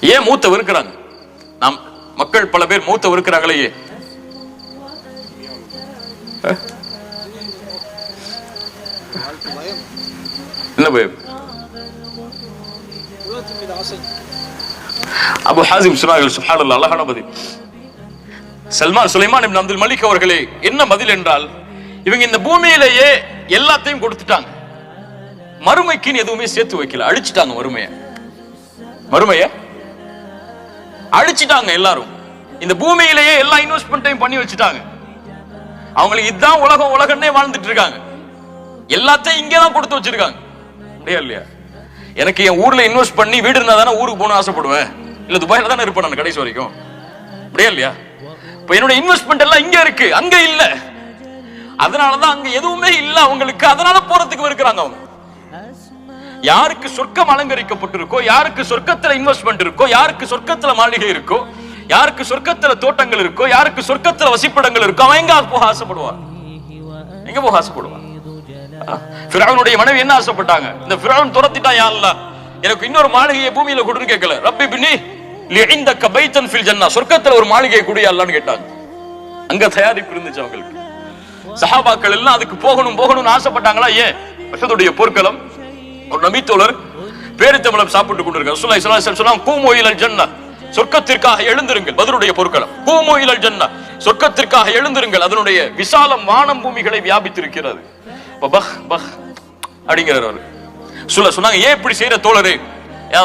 ஏன் மூத்த வெறுக்கிறாங்க? நாம் மக்கள் பல பேர் மூத்த வெறுக்கிறாங்களே. என்ன பயம்? அபு ஹாசிம் சொன்னார்கள் அழகான பதில். சல்மான் சுலைமான் இப்னு அப்துல் மலிக் அவர்களே என்ன பதில் என்றால் இவங்க இந்த பூமியிலேயே எல்லாத்தையும் கொடுத்துட்டாங்க. மறுமைக்குன்னு எதுவுமே சேர்த்து வைக்கல. அழிச்சிட்டாங்க மறுமைய. மறுமையை? அழிச்சிட்டாங்க எல்லாரும். இந்த பூமியிலேயே எல்லா இன்வெஸ்ட்மெண்ட்டையும் பண்ணி வச்சுட்டாங்க. அவங்களுக்கு இதுதான் உலகம் உலகன்னே வாழ்ந்துட்டு இருக்காங்க. எல்லாத்தையும் இங்கே தான் கொடுத்து வச்சிருக்காங்க. இல்லையா இல்லையா? எனக்கு என் ஊர்ல இன்வெஸ்ட் பண்ணி வீடு இருந்தா தானே ஊருக்கு போகணும் ஆசைப்படுவேன். இல்ல துபாயில தானே இருப்பேன் நான் கடைசி வரைக்கும். அப்படியா இல்லையா? இப்போ என்னோட இன்வெஸ்ட்மெண்ட் எல்லாம் இங்க இருக்கு. அங்க இல்ல. அதனாலதான் அங்க எதுவுமே இல்ல அவங்களுக்கு. அதனால போறதுக்கு இருக்கிறாங்க அவங்க. யாருக்கு சொர்க்கம் அலங்கரிக்கப்பட்டிருக்கோ யாருக்கு சொர்க்கத்துல இன்வெஸ்ட்மெண்ட் இருக்கோ யாருக்கு சொர்க்கத்துல மாளிகை இருக்கோ யாருக்கு சொர்க்கத்துல தோட்டங்கள் இருக்கோ யாருக்கு சொர்க்கத்துல வசிப்பிடங்கள் இருக்கோ அவன் எங்க போக ஆசைப்படுவான்? எங்க போக ஆசைப்படுவான்? பிராவனுடைய மனைவி என்ன ஆசைப்பட்டாங்க? இந்த பிராவன் துரத்திட்டான் யா எனக்கு இன்னொரு மாளிகையை பூமியில கொடுன்னு கேட்கல. ரப்பி பின்னி லிஇந்தக கபைத்தன் ஃபில் ஜன்னா. சொர்க்கத்துல ஒரு மாளிகையை குடியாலான்னு கேட்டாங்க. அங்க தயாரிப்பு இருந்துச்சு அவங்களுக்கு. சஹாபாக்கள் எல்லாம் அதுக்கு போகணும் போகணும்னு ஆசைப்பட்டாங்களா? ஏன்? உஹதுடைய போர்க்களம். ஒரு நபித்தோழர் பேரித்தம்பளம் சாப்பிட்டு கொண்டிருக்கார் சுல்லாய் சுல்லாய் சொல்லாம் கூமோ இலல் ஜன்னா சொர்க்கத்திற்காக எழுந்திருங்கள். பதிலுடைய பொருட்களம் கூமோயிலல் இலல் ஜன்னா சொர்க்கத்திற்காக எழுந்திருங்கள். அதனுடைய விசாலம் வானம் பூமிகளை வியாபித்திருக்கிறது. அப்ப பஹ் பஹ் அப்படிங்கிறார் அவர். சொல்ல சொன்னாங்க ஏன் இப்படி செய்யற தோழரே? யா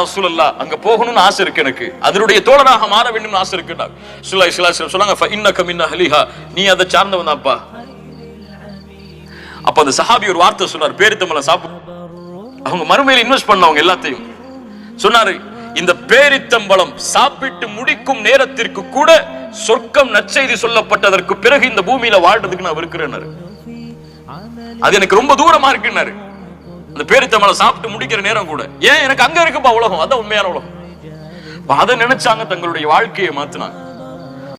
அங்க போகணும்னு ஆசை இருக்கு எனக்கு. அதனுடைய தோழராக மாற வேண்டும்னு ஆசை இருக்குன்னாங்க சுல்லாய் சுல்லா சொன்னாங்க இன்ன இன்னக ஹலிஹா நீ அதை சார்ந்தவன் தான்ப்பா. அப்ப அந்த சஹாபி ஒரு வார்த்தை சொன்னார் பேரித்தம்பளம் சாப்பிட்டு அவங்க மறுமையில் இன்வெஸ்ட் பண்ணவங்க எல்லாத்தையும். சொன்னாரு இந்த பேரித்தம்பளம் சாப்பிட்டு முடிக்கும் நேரத்திற்கு கூட சொர்க்கம் நற்செய்தி சொல்லப்பட்டதற்கு பிறகு இந்த பூமியில வாழ்றதுக்கு நான் இருக்கிறேன்னாரு அது எனக்கு ரொம்ப தூரமா இருக்குன்னாரு. அந்த பேரித்தம்பளம் சாப்பிட்டு முடிக்கிற நேரம் கூட. ஏன் எனக்கு அங்க இருக்குப்பா உலகம்? அதான் உண்மையான உலகம். அதை நினைச்சாங்க தங்களுடைய வாழ்க்கையை மாத்தினாங்க.